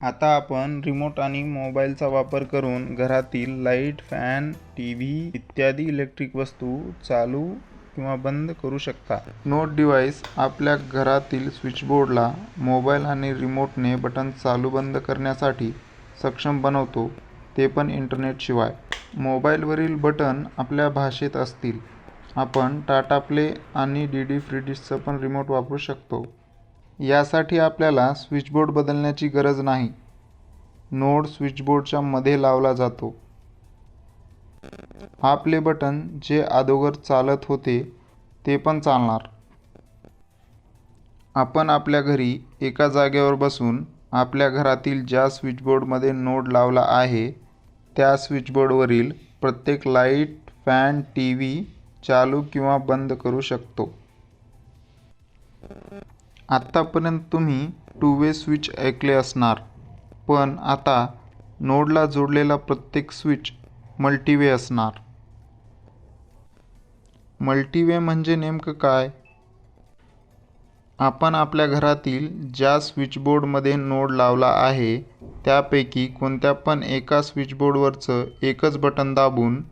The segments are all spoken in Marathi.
आता आपण रिमोट आणि मोबाईलचा वापर करून घरातील लाइट फॅन टी व्ही इत्यादी इलेक्ट्रिक वस्तू चालू किंवा बंद करू शकता. नोट डिव्हाइस आपल्या घरातील स्विचबोर्डला मोबाईल आणि रिमोटने बटन चालू बंद करण्यासाठी सक्षम बनवतो. ते पण इंटरनेटशिवाय मोबाईलवरील बटन आपल्या भाषेत असतील. आपण टाटा प्ले आणि डी डी फ्री डिशचं पण रिमोट वापरू शकतो. यासाठी आपल्याला स्विचबोर्ड बदलण्याची गरज नाही. नोड स्विचबोर्डच्या मध्ये लावला जातो. आपले बटन जे अगोदर चालत होते ते पण चालणार. आपण आपल्या घरी एका जागेवर बसून आपल्या घरातील ज्या स्विचबोर्डमध्ये नोड लावला आहे त्या स्विचबोर्डवरील प्रत्येक लाइट फॅन टी व्ही चालू किंवा बंद करू शकतो. आत्तापर्यंत तुम्ही टू वे स्विच ऐकले असणार. पण आता नोडला जोडलेला प्रत्येक स्विच मल्टीवे असणार. मल्टीवे म्हणजे नेमकं काय? आपण आपल्या घरातील ज्या स्विचबोर्डमध्ये नोड लावला आहे त्यापैकी कोणत्या पण एका स्विचबोर्डवरचं एकच बटन दाबून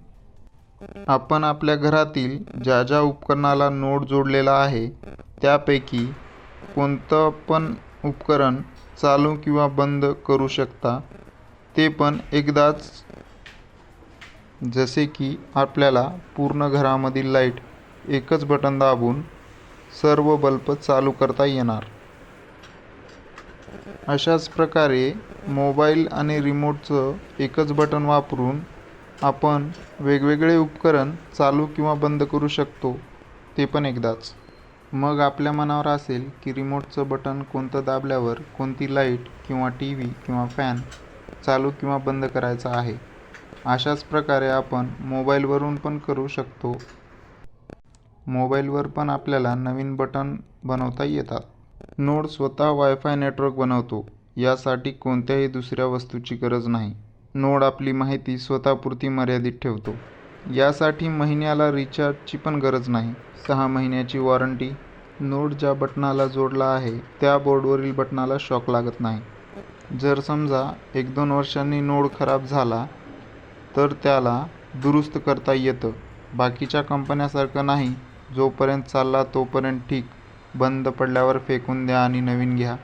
आपण आपल्या घरातील ज्या ज्या उपकरणाला नोड जोडलेला आहे त्यापैकी कोणतं पण उपकरण चालू किंवा बंद करू शकता ते पण एकदाच. जसे की आपल्याला पूर्ण घरामधील लाइट एकच बटन दाबून सर्व बल्ब चालू करता येणार. अशाच प्रकारे मोबाईल आणि रिमोटचं एकच बटन वापरून आपण वेगवेगळे उपकरण चालू किंवा बंद करू शकतो ते पण एकदाच. मग आपल्या मनावर असेल की रिमोटचं बटन कोणतं दाबल्यावर कोणती लाइट किंवा टी व्ही किंवा फॅन चालू किंवा बंद करायचा आहे. अशाच प्रकारे आपण मोबाईलवरून पण करू शकतो. मोबाईलवर पण आपल्याला नवीन बटन बनवता येतात. नोड स्वतः वायफाय नेटवर्क बनवतो. यासाठी कोणत्याही दुसऱ्या वस्तूची गरज नाही. नोड आपली माहिती स्वतःपुरती मर्यादित ठेवतो. यासाठी महिन्याला रिचार्जची पण गरज नाही. सहा महिन्याची वॉरंटी नोड ज्या बटनाला जोडला आहे त्या बोर्डवरील बटनाला शॉक लागत नाही. जर समजा एक दोन वर्षांनी नोड खराब झाला तर त्याला दुरुस्त करता येतं. बाकीच्या कंपन्यासारखं नाही. जोपर्यंत चालला तोपर्यंत ठीक. बंद पडल्यावर फेकून द्या आणि नवीन घ्या.